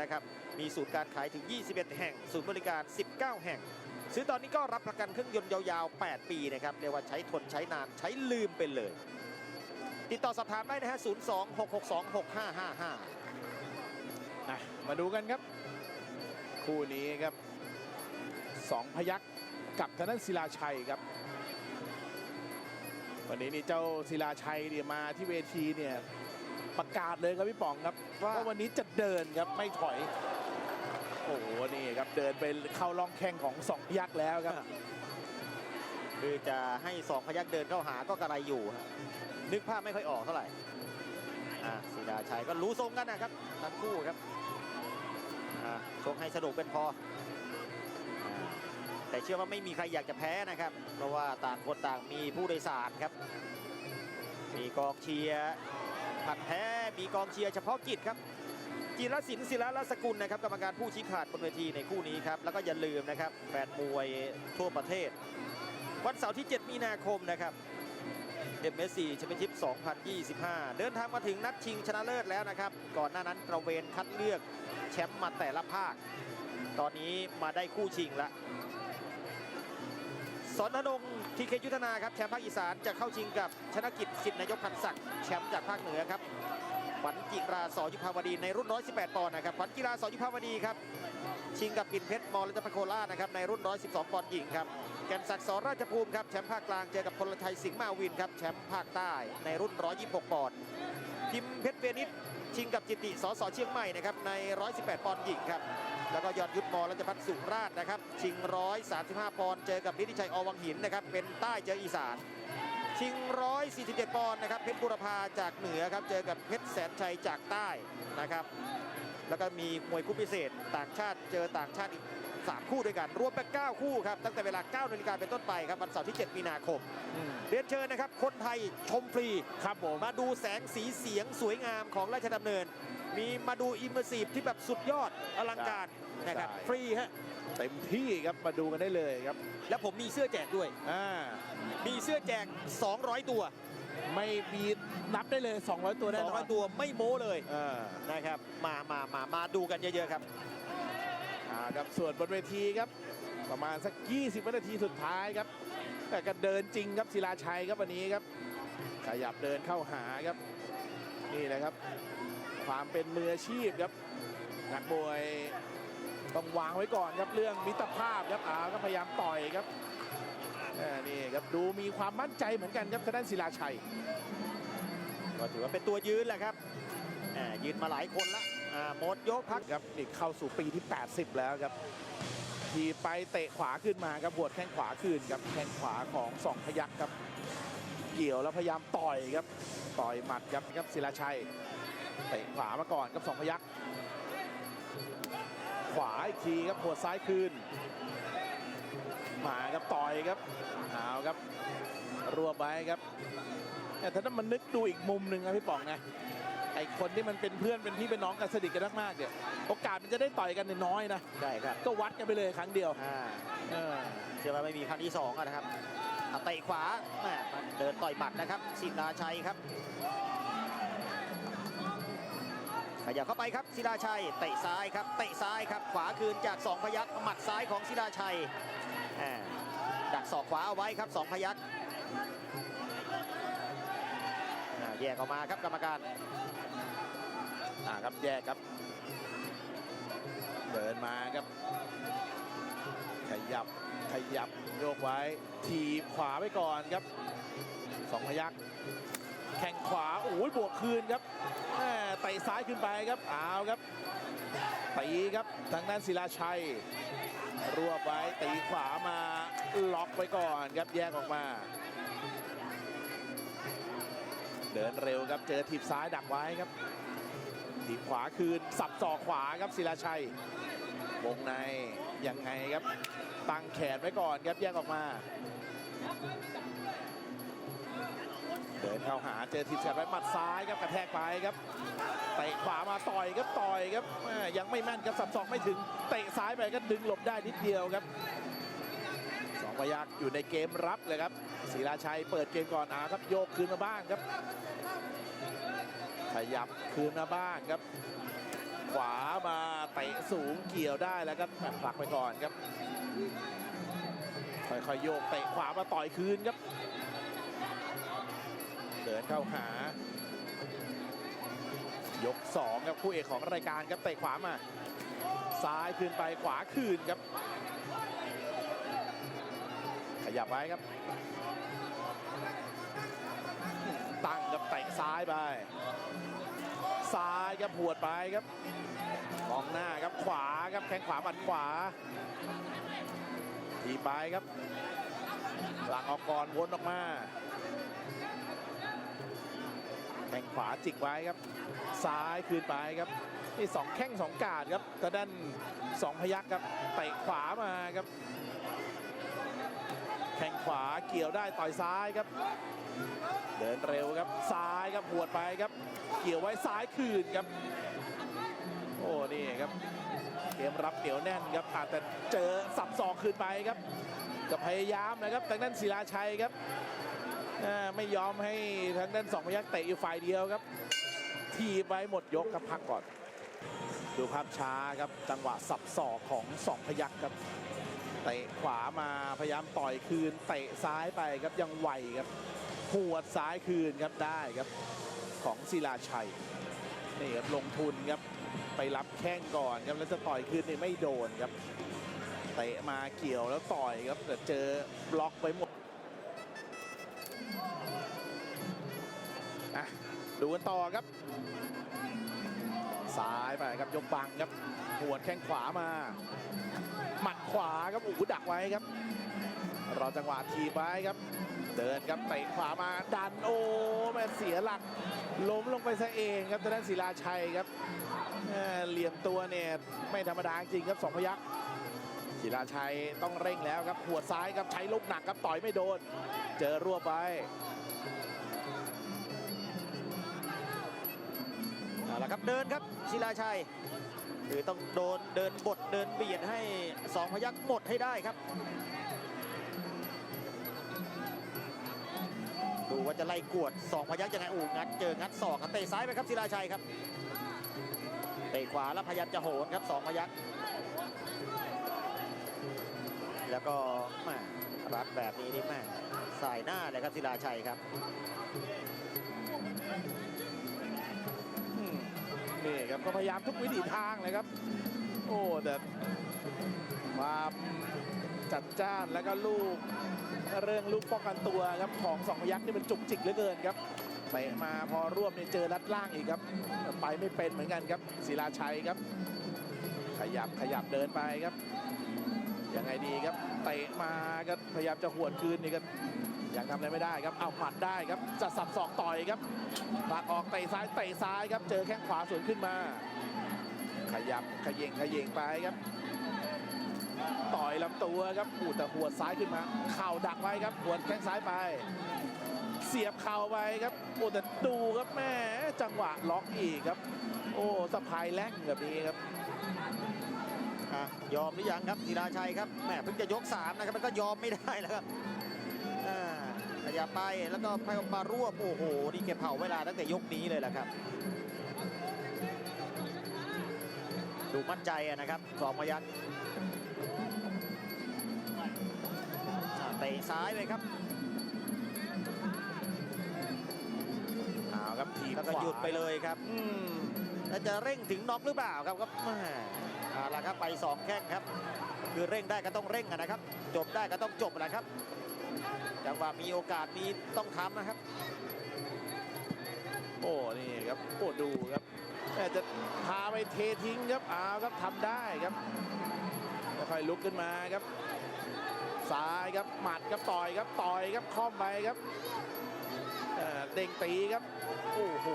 นะครับ มีศูนย์การขายถึง 21 แห่ง ศูนย์บริการ 19 แห่ง ซื้อตอนนี้ก็รับประกันเครื่องยนต์ยาวๆ 8 ปีนะครับ เรียกว่าใช้ทนใช้นานใช้ลืมไปเลย ติดต่อสอบถามได้นะฮะ 02 662 6555 มาดูกันครับ คู่นี้ครับสองพยักกับธนันศิลาชัยครับวันนี้นี่เจ้าศิลาชัยเนี่ยมาที่เวทีเนี่ย ประกาศเลยครับพี่ป๋องครับว่าว่าวันนี้จะเดินครับไม่ถอย โอ้โหนี่ครับเดินไปเข้าล่องแข้งของสองพยักแล้วครับ คือจะให้สองพยักเดินเข้าหาก็กระไรอยู่ฮะนึกภาพไม่ค่อยออกเท่าไหร่อ่าศิลาชัยก็รู้ทรงกันนะครับทั้งคู่ครับอ่าชกให้สนุกเป็นพออ่าแต่เชื่อว่าไม่มีใครอยากจะแพ้นะครับ เพราะว่าต่างคนต่างมีผู้โดยสารครับ มีกองเชียร์ัดแพ้มีกองเชียร์เฉพาะกิจครับจิรศิลป์ศิลาลสกุลนะครับกรรมการผู้ชี้ขาดบนเวทีในคู่นี้ครับแล้วก็อย่าลืมนะครับแฟนมวยทั่วประเทศ วันเสาร์ที่ 7 มีนาคมนะครับ MSC แชมเปี้ยนชิพ 2025 เดินทางมาถึงนัดชิงชนะเลิศแล้วนะครับ ก่อนหน้านั้นตระเวนคัดเลือกแชมป์มาแต่ละภาค ตอนนี้มาได้คู่ชิงละ สอนธนงทีเคยุทธนาครับแชมป์ภาคอีสานจะเข้าชิงกับชนกิจสิทธินายกพันศักดิ์แชมป์จากภาคเหนือครับขวัญจิราสอยุพาวดีในรุ่น 118 ปอนด์นะครับขวัญจิราสอยุพาวดีครับชิงกับปิ่นเพชรมอรัตพโครานะครับในรุ่น 112 ปอนด์หญิงครับแก่นศักดิ์สอราชภูมิครับแชมป์ภาคกลางเจอกับพลชัยสิงห์มาวินครับแชมป์ภาคใต้ในรุ่น 126 ปอนด์พิมเพชรเวนิชชิงกับจิตติสอสอเชียงใหม่นะครับใน 118 ปอนด์หญิงครับ แล้วก็ยอดยุทธมอรัชพัฒน์สุราชนะครับ ชิง135ปอนด์เจอกับนิติชัยอวังหินนะครับ เป็นใต้เจออีสาน ชิง147ปอนด์นะครับเพชรบุรพาจากเหนือครับ เจอกับเพชรแสนชัยจากใต้นะครับ แล้วก็มีมวยคู่พิเศษ ต่างชาติเจอต่างชาติอีก3คู่ด้วยกัน รวมเป็น9คู่ครับ ตั้งแต่เวลา9นาฬิกาเป็นต้นไปครับ วันเสาร์ที่ 7 มีนาคมอืมเรียนเชิญนะครับ คนไทยชมฟรี ครับผม มาดูแสงสีเสียงสวยงามของราชดำเนิน มีมาดูอิมเมอร์ซีฟที่แบบสุดยอดอลังการนะครับใช่ฟรีฮะเต็มที่ครับมาดูกันได้เลยครับ แล้วผมมีเสื้อแจกด้วยอ่ามีเสื้อแจก 200 ตัว ไม่มีนับได้เลย 200 ตัวแน่นอน200 ตัวไม่โม้เลยอ่านะครับมามามามาดูกันเยอะๆครับอ่าครับส่วนบนเวทีครับ ประมาณสัก 20 วินาทีสุดท้ายครับ แต่ก็เดินจริงครับศิลาชัยครับวันนี้ครับขยับเดินเข้าหาครับ นี่แหละครับ ความเป็นมืออาชีพครับนักมวยต้องวางไว้ก่อนครับเรื่องมิตรภาพครับอาก็พยายามต่อยครับอ่านี่ครับดูมีความมั่นใจเหมือนกันครับทางด้านศิลาชัยก็ถือว่าเป็นตัวยืนแหละครับอ่ายืนมาหลายคนละอ่าหมดยกพักครับนี่เข้าสู่ปีที่ 80 แล้วครับทีบไปเตะขวาขึ้นมาครับบวดแข้งขวาคืนครับแข้งขวาของสองพยักครับ เกี่ยวแล้วพยายามต่อยครับ ต่อยหมัดครับครับศิลาชัยเตะขวามาก่อนครับสองพยักขวาอีกทีครับหัวดซ้ายคืนมาครับต่อยครับเอาครับรวบไว้ครับแต่ถ้านั้นมันนึกดูอีกมุมหนึ่งครับพี่ป๋องนะไอคนที่มันเป็นเพื่อนเป็นพี่เป็นน้องกันสนิทกันมากๆเนี่ยโอกาสมันจะได้ต่อยกันเนี่ยน้อยนะใช่ครับก็วัดกันไปเลยครั้งเดียวอ่าเออเชื่อว่าไม่มีครั้งที่สองอะนะครับอะ เตะขวาแม่มันเดินต่อยหมัดนะครับศิลาชัยครับ ขยับเข้าไปครับศิลาชัยเตะซ้ายครับเตะซ้ายครับขวาคืนจากสองพยักหมัดซ้ายของศิลาชัยดักศอกขวาเอาไว้ครับสองพยักแยกออกมาครับกรรมการอ่าครับแยกครับ เดินมาครับ ขยับ ขยับโยกไว้ ทีบขวาไปก่อนครับสองพยักแข่งขวาโอ้ยบวกคืนครับแม่เตะซ้ายขึ้นไปครับเอาวครับตีครับทางด้านศิลาชัย รวบไว้ตีขวามาล็อกไว้ก่อนครับแยกออกมา เดินเร็วครับเจอทีบซ้ายดักไว้ครับ ทีบขวาคืนสับศอกขวาครับศิลาชัยวงในยังไงครับ ตั้งแขนไว้ก่อนครับแยกออกมาเดินเข้าหาเจอทีบแขนไว้หมัดซ้ายครับกระแทกไปครับเตะขวามาต่อยครับต่อยครับแม่ยังไม่แม่นครับสับศอกไม่ถึงเตะซ้ายไปก็ดึงหลบได้นิดเดียวครับสองพยักอยู่ในเกมรับเลยครับศิลาชัยเปิดเกมก่อนอาครับโยกคืนมาบ้างครับขยับคืนมาบ้างครับ ขวามาเตะสูงเกี่ยวได้แล้วก็ผลักไปก่อนครับ ค่อยๆโยกเตะขวามาต่อยคืนครับ เดินเข้าหา ยกสองครับคู่เอกของรายการครับเตะขวามา ซ้ายคืนไปขวาคืนครับ ขยับไว้ครับ ตั้งกับเตะซ้ายไป ซ้ายครับหวดไปครับมองหน้าครับขวาครับแข้งขวาบัดขวา ทีไปครับ หลังออกก่อนวนออกมาแข้งขวาจิกไว้ครับ ซ้ายคืนไปครับนี่สองแข้งสองกาดครับทางด้านสองพยักครับเตะขวามาครับ แข้งขวาเกี่ยวได้ต่อยซ้ายครับ เดินเร็วครับซ้ายครับหวดไปครับ เกี่ยวไว้ซ้ายคืนครับ โอ้นี่ครับ กมรับเหนียวแน่นครับอาจจะเจอสับศอกคืนไปครับก็พยายามนะครับทางด้านศิลาชัยครับไม่ยอมให้ทางด้านสองพยักเตะอยู่ฝ่ายเดียวครับ ทีไว้หมดยกครับพักก่อน ดูภาพช้าครับจังหวะสับศอกของสองพยักครับเตะขวามาพยายามต่อยคืนเตะซ้ายไปครับยังไหวครับหัวดซ้ายคืนครับได้ครับของศิลาชัยนี่ครับลงทุนครับ ไปรับแข้งก่อนครับแล้วจะต่อยคืนนี่ไม่โดนครับเตะมาเกี่ยวแล้วต่อยครับแต่เจอบล็อกไปหมดอะดูกันต่อครับซ้ายไปครับยกบังครับหัวดแข้งขวามา หมัดขวาครับอู้ดักไว้ครับรอจังหวะทีบไว้ครับ เดินครับเตะขวามาดันโอ้แม่เสียหลัก ล้มลงไปซะเองครับทางด้านศิลาชัยครับ เหลี่ยมตัวเนี่ยไม่ธรรมดาจริงครับสองพยักศิลาชัยต้องเร่งแล้วครับหัวดซ้ายครับใช้ลูกหนักครับต่อยไม่โดน เจอรั่วไปเอาละครับเดินครับศิลาชัยคือต้องโดนเดินบดเดินเบียดให้สองพยักหมดให้ได้ครับ ดูว่าจะไล่กวดสองพยักยังไงอูงัดเจองัดศอกครับเตะซ้ายไปครับศิลาชัยครับ เตะขวาแล้วพยายามจะโหนครับสองพยักแล้วก็แม่รัดแบบนี้นี่แม่สายหน้าเลยครับศิลาชัยครับนี่ครับก็พยายามทุกวิถีทางเลยครับ โอ้แต่ความจัดจ้านแล้วก็ลูกเรื่องลูกป้องกันตัวครับของสองพยักษ์นี่มันจุกจิกเหลือเกินครับ ไปมาพอรวบเนี่ยเจอรัดล่างอีกครับ ไปไม่เป็นเหมือนกันครับศิลาชัยครับ ขยับขยับเดินไปครับยังไงดีครับเตะมาก็พยายามจะหวดคืนนี่ก็ยังทำอะไรไม่ได้ครับเอาหมัดได้ครับจะสับศอกต่อยครับปากออกเตะซ้ายเตะซ้ายครับเจอแข้งขวาสวนขึ้นมา ขยับขย่งขย่งไปครับ ต่อยลำตัวครับอูแต่หัวซ้ายขึ้นมา เข่าดักไว้ครับหัวแข้งซ้ายไป เสียบเข่าไปครับโอ้แต่ดูครับแม่จังหวะล็อกอีกครับ โอ้สะพายแรงแบบนี้ครับอะยอมหรือยังครับศิลาชัยครับแหมเพิ่งจะยก3นะครับมันก็ยอมไม่ได้แล้วครับอาขยับไปแล้วก็ไปมารวบโอ้โหนี่เก็บเผาเวลาตั้งแต่ยกนี้เลยแหละครับ ดูมั่นใจนะครับสองพยักอ่าเตะซ้ายไปครับ ครับทีมแล้วก็ขวาหยุดไปเลยครับอืมแล้วจะเร่งถึงน็อกหรือเปล่าครับก็แหม่เอาละครับไปสองแข้งครับ คือเร่งได้ก็ต้องเร่งอะนะครับ จบได้ก็ต้องจบนะครับจังหวะมีโอกาสมีต้องทำนะครับ โอ้นี่ครับโอ้ดูครับแต่จะพาไปเททิ้งครับเอาครับทำได้ครับค่อยๆลุกขึ้นมาครับซ้ายครับหมัดครับต่อยครับต่อยครับค้อมไปครับ เด้งตีครับ โอ้โห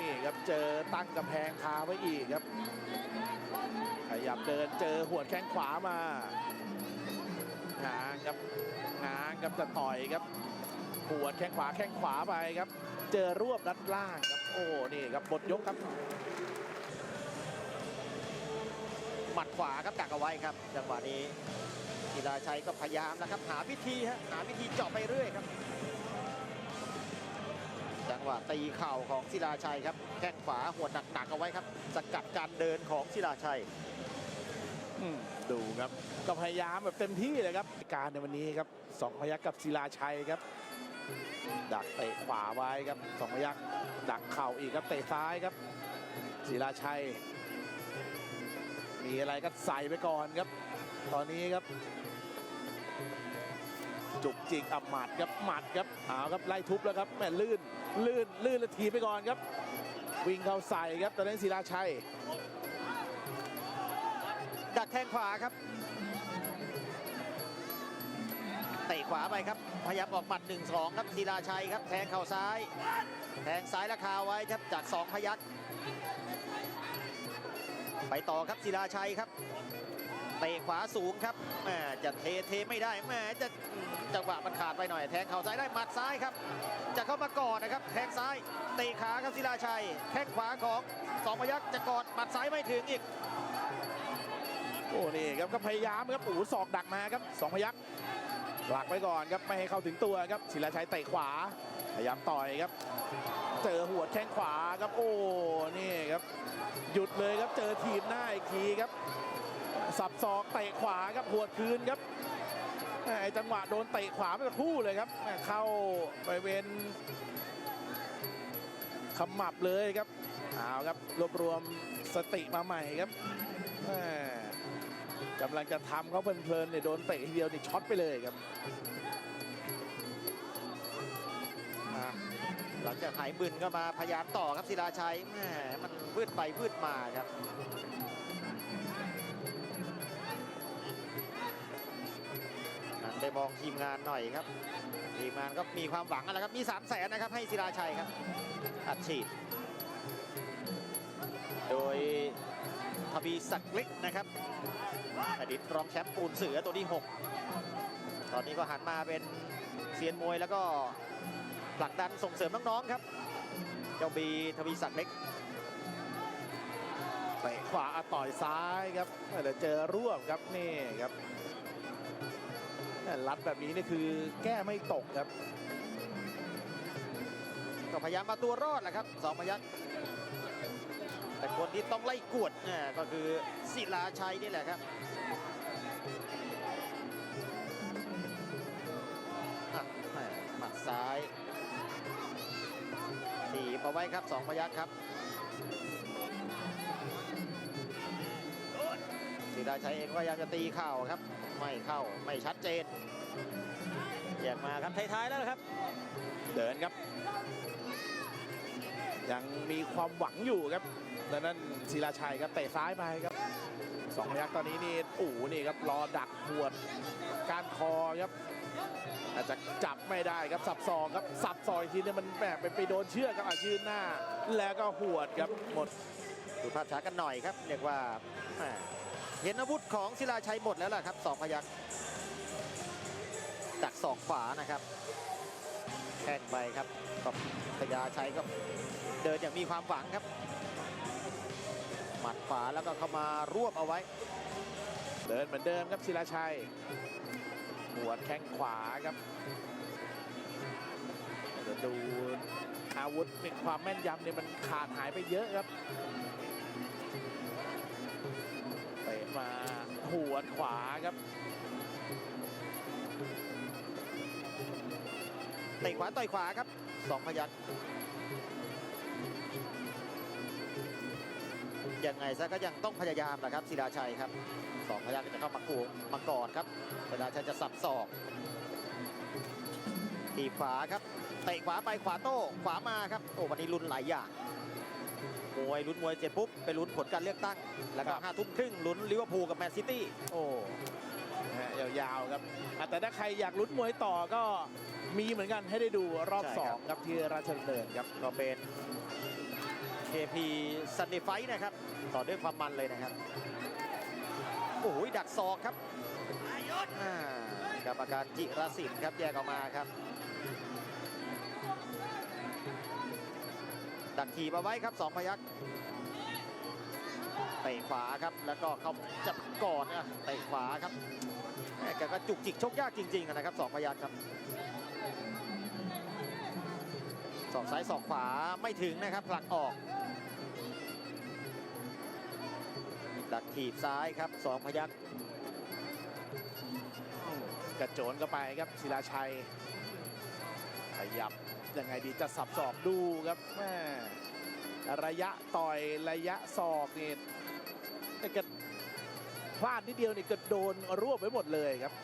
นี่ครับเจอตั้งกำแพงคาไว้อีกครับ ขยับเดินเจอหัวดแข้งขวามาหางครับหางครับจะต่อยครับหัวดแข้งขวาแข้งขวาไปครับ เจอรวบรัดล่างครับ โอ้นี่ครับบทยกครับหมัดขวาครับดักเอาไว้ครับ จังหวะนี้ศิลาชัยก็พยายามนะครับ หาวิธีฮะหาวิธีเจาะไปเรื่อยครับ งหวะตีเข่าของศิลาชัยครับแข้งขวาหัวดหนักๆเอาไว้ครับ สกัดการเดินของศิลาชัยดูครับก็พยายามแบบเต็มที่เลยครับการในวันนี้ครับสองพยักกับศิลาชัยครับ ดักเตะขวาไว้ครับสองพยักดักเข่าอีกครับเตะซ้ายครับศิลาชัย มีอะไรก็ใส่ไปก่อนครับ ตอนนี้ครับ จุกจิกอับหมัดครับหมัดครับเอาครับไล่ทุบแล้วครับแม่ลื่นลื่นลื่นแล้วทีไปก่อนครับ วิ่งเข้าใส่ครับตอนนี้ศิลาชัย ดักแทงขวาครับเตะขวาไปครับ พยายามออกหมัด 1 2 ครับศิลาชัยครับ แทงเข่าซ้าย แทงซ้ายราคาไว้ครับจาก 2 พยักไปต่อครับศิลาชัยครับ เตะขวาสูงครับแหมจะเทเทไม่ได้แหมจะจังหวะมันขาดไปหน่อย แทงเข่าซ้ายได้หมัดซ้ายครับ จะเข้ามากอดนะครับ แทงซ้ายเตะขาครับศิลาชัยแข้งขวาของสองพยักจะกอดหมัดซ้ายไม่ถึงอีกโอ้นี่ครับก็พยายามครับโอ้โหศอกดักมาครับสองพยักหลักไว้ก่อนครับไม่ให้เข้าถึงตัวครับศิลาชัยเตะขวาพยายามต่อยครับ เจอหัวแข้งขวาครับโอ้นี่ครับหยุดเลยครับเจอทีมหน้าอีกทีครับ สับศอกเตะขวาครับหัวคืนครับไอจังหวะโดนเตะขวาไปคู่เลยครับเข้าบริเวณขมับเลยครับเอาครับรวบรวมสติมาใหม่ครับกำลังจะทำเขาเพลินๆเนี่ยโดนเตะทีเดียวนี่ช็อตไปเลยครับหลังจากหายบึนก็มาพยายามต่อครับศิลาชัยแหมมันวืดไปวืดมาครับ ไปมองทีมงานหน่อยครับ ทีมงานก็มีความหวังอะไรครับ มี3 0 0แสนนะครับให้ศิลาชัยครับ อัดฉีด โดยทวีศักดิ์ล็กนะครับอดีตรองแชมป์ปูนเสือตัวที่ 6 ตอนนี้ก็หันมาเป็นเซียนมวยแล้วก็ผลักดันส่งเสริมน้องๆครับ เจ้าบีทวีศักดิ์เล็กเตะขวาต่อยซ้ายครับเดี๋ยวเจอร่วมครับนี่ครับ แม่รัดแบบนี้นี่คือแก้ไม่ตกครับ ก็พยายามมาตัวรอดแหละครับสองพยักแต่คนที่ต้องไล่กวดเนี่ยก็คือศิลาชัยนี่แหละครับหมัดซ้ายถีบเอาไว้ครับสองพยักครับ ศิลาชัยเองก็พยายามจะตีเข่าครับ ไม่เข้าไม่ชัดเจนแยกมาครับท้ายๆแล้วครับ เดินครับ ยังมีความหวังอยู่ครับดังนั้นศิลาชัยครับเตะซ้ายไปครับสองพยักษ์ตอนนี้นี่อ้โหนี่ครับรอดักหวดการคอครับอาจจะจับไม่ได้ครับสับซองครับสับซอยทีนี้มันแหมไปไปโดนเชือกครับอะยืนหน้า แล้วก็หวดครับหมดดูภาพช้ากันหน่อยครับเรียกว่า เห็นอาวุธของศิลาชัยหมดแล้วล่ะครับสองพยักดักศอกขวานะครับแข้งไปครับกับพยาชัยก็เดินอย่างมีความหวังครับ หมัดขวาแล้วก็เข้ามารวบเอาไว้ เดินเหมือนเดิมครับศิลาชัยหัวแข้งขวาครับเดี๋ยวดูอาวุธมีความแม่นยำเนี่ยมันขาดหายไปเยอะครับ มาหัวขวาครับเตะขวาต่อยขวาครับสองพยักยังไงซะก็ยังต้องพยายามนะครับศิลาชัยครับสองพยักจะเข้ามากวงมากอดครับศิลาชัยจะสับศอกทีขวาครับเตะขวาไปขวาโต้ขวามาครับโอ้วันนี้ลุ้นหลายอย่าง มวยลุ้นมวยเสร็จปุ๊บไปลุ้นผลการเลือกตั้ง แล้วก็ครับห้าทุ่มครึ่งลุ้นลิเวอร์พูลกับแมนซิตี้โอ้นะฮะยาวๆครับอะแต่ถ้าใครอยากลุ้นมวยต่อก็มีเหมือนกันให้ได้ดูรอบใช่สอครังบครับที่ราชดำเนินครับก็เป็น KP Sunday Fight นะครับ ต่อด้วยความมันเลยนะครับ โอ้โหดักศอกครับอ่ากรรมการจิรศิลป์ครับแยกออกมาครับ ดักทีบเอาไว้ครับสองพยักเตะขวาครับแล้วก็เข้าจับก่อนนะเตะขวาครับแม่กก็จุกจิกชกยากจริงๆนะครับสองพยักครับสอกซ้ายสอกขวาไม่ถึงนะครับผลักออกดักถีบซ้ายครับสองพยักกระโจนเข้าไปครับศิลาชัย ยับยังไงดีจะสับศอกดูครับแม่ระยะต่อยระยะศอกนี่แต่ก็พลาดนิดเดียวนี่ก็โดนรวบไว้หมดเลยครับ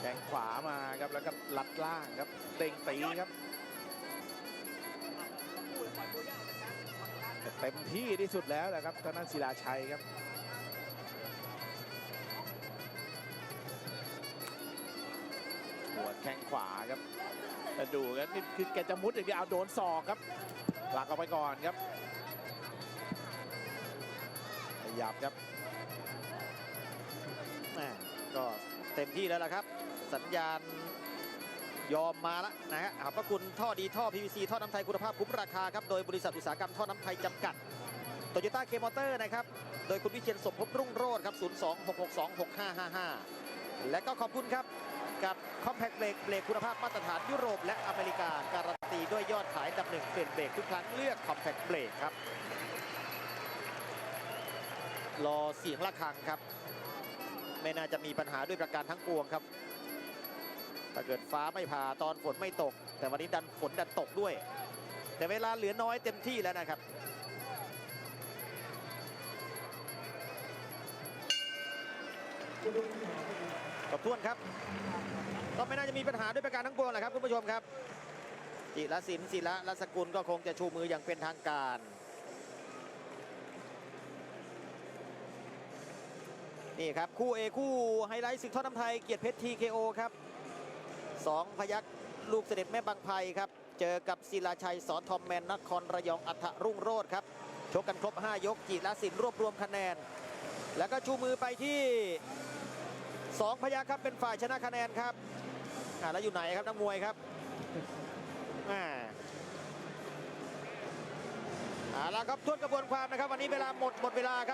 แข้งขวามาครับแล้วก็ลัดล่างครับเด้งตีครับเต็มที่ที่สุดแล้วนะครับทางด้านศิลาชัยครับ ขวาครับแต่ดูครับนี่คือแกจะมุดอย่างเดียวเอาโดนศอกครับหลักออกไปก่อนครับขยับครับแม่ก็เต็มที่แล้วล่ะครับ สัญญาณยอมมาแล้วนะฮะขอบพระคุณท่อดีท่อ PVC ท่อน้ำไทยคุณภาพคุ้มราคาครับ โดยบริษัทอุตสาหกรรมท่อน้ำไทยจำกัดโตโยต้าเคมอเตอร์นะครับ โดยคุณวิเชียนสมภพรุ่งโรจน์ครับ 026626555 และก็ขอบคุณครับ กับ Compact Brake เบรกคุณภาพมาตรฐานยุโรปและอเมริกา การันตีด้วยยอดขายอันดับหนึ่งเปลี่ยนเบรกทุกครั้งเลือก Compact Brake ครับ รอเสียงะระฆังครับ ไม่น่าจะมีปัญหาด้วยประการทั้งปวงครับถ้าเกิดฟ้าไม่ผ่าตอนฝนไม่ตก แต่วันนี้ดันฝนดันตกด้วย แต่เวลาเหลือน้อยเต็มที่แล้วนะครับขอบทวนครับ ก็ไม่น่าจะมีปัญหาด้วยประการทั้งปวงแหละครับคุณผู้ชมครับจิรศิลป์ศิระรัศกุลก็คงจะชูมืออย่างเป็นทางการนี่ครับคู่เอคู่ไฮไลท์ศึกท่อน้ำไทยเกียรติเพชร TKO ครับสองพยักลูกเสด็จแม่บางไพครับเจอกับศิลาชัยสอนทอมแมนนครระยองอัฐรุ่งโรจน์ครับชกกันครบ 5 ยกจิรศิลป์รวบรวมคะแนน แล้วก็ชูมือไปที่ 2 พยักครับเป็นฝ่ายชนะคะแนนครับ อ่าแล้วอยู่ไหนครับนักมวยครับอ่าเอาละครับทวนกระบวนความนะครับ วันนี้เวลาหมดหมดเวลาครับ